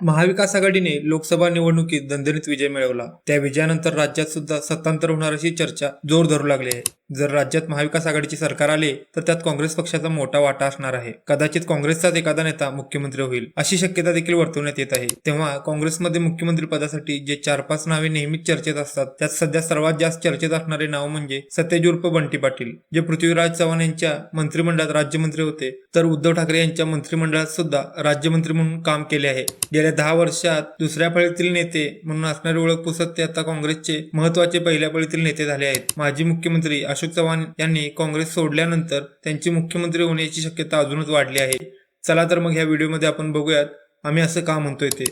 महाविकास आघाडीने लोकसभा निवडणुकीत दणदणीत विजय मिळवला. त्या विजयानंतर राज्यात सुद्धा सत्तांतर होणार अशी चर्चा जोर धरू लागली आहे. जर राज्यात महाविकास आघाडीचे सरकार आले तर त्यात काँग्रेस पक्षाचा मोठा वाटा असणार आहे. कदाचित काँग्रेसचाच एखादा नेता मुख्यमंत्री होईल अशी शक्यता देखील वर्तवण्यात येत आहे. तेव्हा काँग्रेसमध्ये मुख्यमंत्री पदासाठी जे चार पाच नावे नेहमीच चर्चेत असतात त्यात सध्या सर्वात जास्त चर्चेत असणारे नाव म्हणजे सतेज उर्फ बंटी पाटील जे पृथ्वीराज चव्हाण यांच्या मंत्रिमंडळात राज्यमंत्री होते. तर उद्धव ठाकरे यांच्या मंत्रिमंडळात सुद्धा राज्यमंत्री म्हणून काम केले आहे. गेल्या दहा वर्षात दुसऱ्या फळीतील नेते म्हणून असणारी ओळख पुसत ते आता काँग्रेसचे महत्त्वाचे पहिल्या फळीतील नेते झाले आहेत. माजी मुख्यमंत्री अशोक चव्हाण यांनी काँग्रेस सोडल्यानंतर त्यांची मुख्यमंत्री होण्याची शक्यता अजूनच वाढली आहे. चला तर मग ह्या व्हिडिओमध्ये आपण बघूयात आम्ही असं का म्हणतोय ते.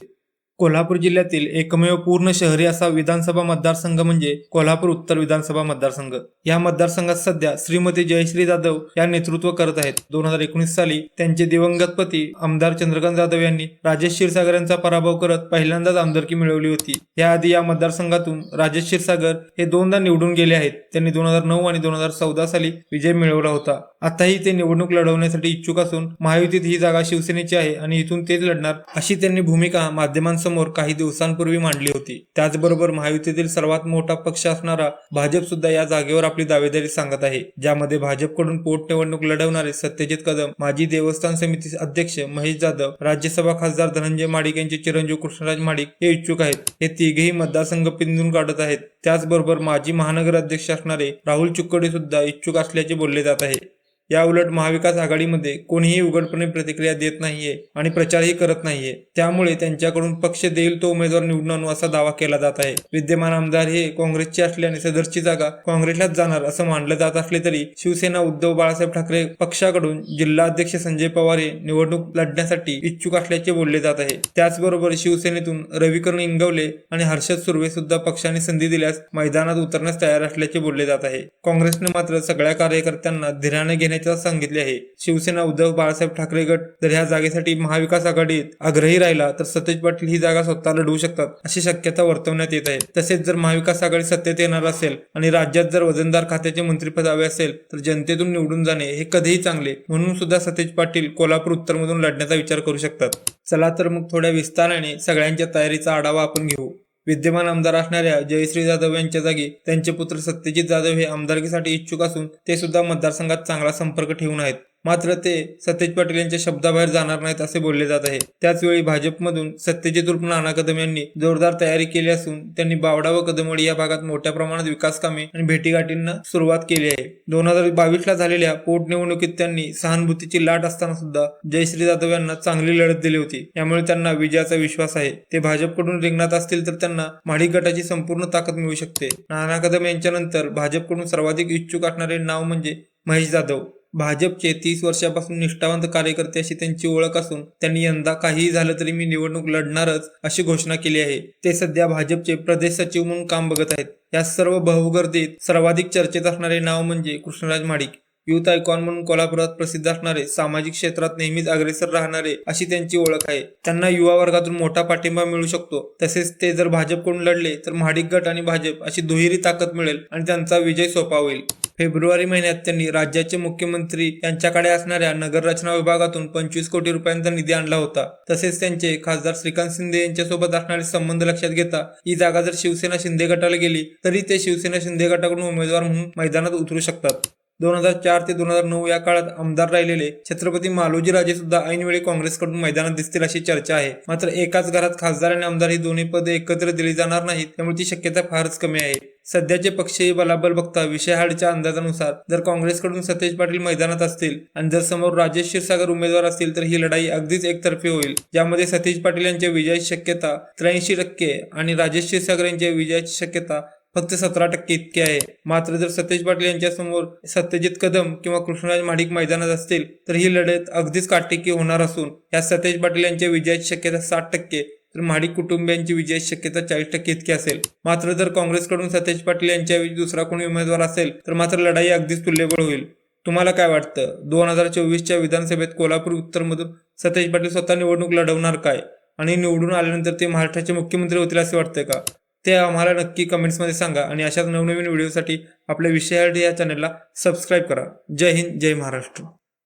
कोल्हापूर जिल्ह्यातील एकमेव पूर्ण शहरी असा विधानसभा मतदारसंघ म्हणजे कोल्हापूर उत्तर विधानसभा मतदारसंघ. या मतदारसंघात सध्या श्रीमती जयश्री जाधव या नेतृत्व करत आहेत. दोन हजार एकोणीस साली त्यांचे दिवंगत पती आमदार चंद्रकांत जाधव यांनी राजेश क्षीरसागर यांचा पराभव करत पहिल्यांदाच आमदारकी मिळवली होती. याआधी या मतदारसंघातून राजेश क्षीरसागर हे दोनदा निवडून गेले आहेत. त्यांनी दोन हजार नऊ आणि दोन हजार चौदा साली विजय मिळवला होता. आताही ते निवडणूक लढवण्यासाठी इच्छुक असून महायुतीत ही जागा शिवसेनेची आहे आणि इथून तेच लढणार अशी त्यांनी भूमिका माध्यमांसमोर काही दिवसांपूर्वी मांडली होती. त्याचबरोबर महायुतीतील सर्वात मोठा पक्ष असणारा भाजप सुद्धा या जागेवर आपली दावेदारी सांगत आहे. ज्यामध्ये भाजपकडून पोटनिवडणूक लढवणारे सत्यजित कदम माजी देवस्थान समिती अध्यक्ष महेश जाधव राज्यसभा खासदार धनंजय माडिक यांचे चिरंजीव कृष्णराज माडिक हे इच्छुक आहेत. हे तिघेही मतदारसंघ पिंजून काढत आहेत. त्याचबरोबर माजी महानगर अध्यक्ष असणारे राहुल चुक्कडे सुद्धा इच्छुक असल्याचे बोलले जात आहे. याउलट महाविकास आघाडीमध्ये कोणीही उघडपणे प्रतिक्रिया देत नाहीये आणि प्रचारही करत नाहीये. त्यामुळे त्यांच्याकडून पक्ष देईल तो उमेदवार निवडून आणू असा दावा केला जात आहे. विद्यमान आमदार हे काँग्रेसचे असल्याने सदरची जागा काँग्रेसलाच जाणार असं मानलं जात असले तरी शिवसेना उद्धव बाळासाहेब ठाकरे पक्षाकडून जिल्हा अध्यक्ष संजय पवार हे निवडणूक लढण्यासाठी इच्छुक असल्याचे बोलले जात आहे. त्याचबरोबर शिवसेनेतून रविकरण इंगवले आणि हर्षद सुर्वे सुद्धा पक्षाने संधी दिल्यास मैदानात उतरण्यास तयार असल्याचे बोलले जात आहे. काँग्रेसने मात्र सगळ्या कार्यकर्त्यांना धीराने घेण्याचे सांगितले आहे. शिवसेना उद्धव बाळासाहेब ठाकरे गट जर ह्या जागेसाठी महाविकास आघाडीत आग्रही राहिला तर सतेज पाटील ही जागा स्वतः लढवू शकतात अशी शक्यता वर्तवण्यात येत आहे. तसेच जर महाविकास आघाडी सत्तेत येणार असेल आणि राज्यात जर वजनदार खात्याचे मंत्रीपद हवे असेल तर जनतेतून निवडून जाणे हे कधीही चांगले म्हणून सुद्धा सतेज पाटील कोल्हापूर उत्तरमधून लढण्याचा विचार करू शकतात. चला तर मग थोड्या विस्ताराने सगळ्यांच्या तयारीचा आढावा आपण घेऊ. विद्यमान आमदार असणाऱ्या जयश्री जाधव यांच्या जागी त्यांचे पुत्र सत्यजित जाधव हे आमदारकीसाठी इच्छुक असून ते सुद्धा मतदारसंघात चांगला संपर्क ठेवून आहेत. मात्र ते सतेज पाटील यांच्या शब्दाबाहेर जाणार नाहीत असे बोलले जात आहे. त्याचवेळी भाजपमधून सत्यजित उर्फ नाना कदम यांनी जोरदार तयारी केली असून त्यांनी बावडा व कदमवाडी या भागात मोठ्या प्रमाणात विकास कामे आणि भेटीगाठींना सुरुवात केली आहे. दोन हजार बावीस ला झालेल्या पोटनिवडणुकीत त्यांनी सहानुभूतीची लाट असताना सुद्धा जयश्री जाधव यांना चांगली लढत दिली होती. यामुळे त्यांना विजयाचा विश्वास आहे. ते भाजपकडून रिंगणात असतील तर त्यांना माढी गटाची संपूर्ण ताकद मिळू शकते. नाना कदम यांच्यानंतर भाजपकडून सर्वाधिक इच्छुक असणारे नाव म्हणजे महेश जाधव. भाजपचे तीस वर्षापासून निष्ठावंत कार्यकर्ते अशी त्यांची ओळख असून त्यांनी यंदा काहीही झालं तरी मी निवडणूक लढणारच अशी घोषणा केली आहे. ते सध्या भाजपचे प्रदेश सचिव म्हणून काम बघत आहेत. या सर्व बहुगर्दीत सर्वाधिक चर्चेत असणारे नाव म्हणजे कृष्णराज माडिक. युथ आयकॉन म्हणून कोल्हापुरात प्रसिद्ध असणारे सामाजिक क्षेत्रात नेहमीच अग्रेसर राहणारे अशी त्यांची ओळख आहे. त्यांना युवा वर्गातून मोठा पाठिंबा मिळू शकतो. तसेच ते जर भाजपकडून लढले तर महाडिक गट आणि भाजप अशी दुहेरी ताकद मिळेल आणि त्यांचा विजय सोपा होईल. फेब्रुवारी महिन्यात त्यांनी राज्याचे मुख्यमंत्री यांच्याकडे असणाऱ्या नगर रचना विभागातून पंचवीस कोटी रुपयांचा निधी आणला होता. तसेच त्यांचे खासदार श्रीकांत शिंदे यांच्यासोबत असणारे संबंध लक्षात घेता ही जागा जर शिवसेना शिंदे गटाला गेली तरी ते शिवसेना शिंदे गटाकडून उमेदवार म्हणून मैदानात उतरू शकतात. दोन हजार चार ते दोन हजार नऊ या काळात आमदार राहिलेले छत्रपती मालोजी राजे सुद्धा ऐनवेळी काँग्रेसकडून मैदानात दिसतील अशी चर्चा आहे. मात्र एकाच घरात खासदार आणि आमदार ही दोन्ही पदे एकत्र दिली जाणार नाहीत त्यामुळे ती शक्यता फारच कमी आहे. सध्याचे पक्षीय बलाबल बघता विषयहाडच्या अंदाजानुसार जर काँग्रेसकडून सतेज पाटील मैदानात असतील आणि जर समोर राजेश क्षीरसागर उमेदवार असतील तर ही लढाई अगदीच एकतर्फी होईल. ज्यामध्ये सतीश पाटील यांच्या विजयाची शक्यता त्र्याऐंशी टक्के आणि राजेश क्षीरसागर यांच्या विजयाची शक्यता फक्त सतरा टक्के इतके आहे. मात्र जर सतेज पाटील यांच्या समोर सत्यजित कदम किंवा कृष्णराज माडिक मैदानात असतील तर ही लढत अगदीच काटेकी होणार असून या सतेज पाटील यांच्या विजयाची शक्यता साठ टक्के तर महाडिक कुटुंबियांची विजयाची शक्यता चाळीस टक्के इतकी असेल. मात्र जर काँग्रेसकडून सतेज पाटील यांच्याऐवजी दुसरा कोणी उमेदवार असेल तर मात्र लढाई अगदीच तुल्यबळ होईल. तुम्हाला काय वाटतं? दोन हजार चोवीसच्या विधानसभेत कोल्हापूर उत्तरमधून सतेज पाटील स्वतः निवडणूक लढवणार काय? आणि निवडून आल्यानंतर ते महाराष्ट्राचे मुख्यमंत्री होतील असे वाटते का? ते आम्हाला नक्की कमेंट्समध्ये सांगा आणि अशाच नवनवीन व्हिडिओसाठी आपल्या विषयासाठी या चॅनलला सबस्क्राईब करा. जय हिंद जय महाराष्ट्र.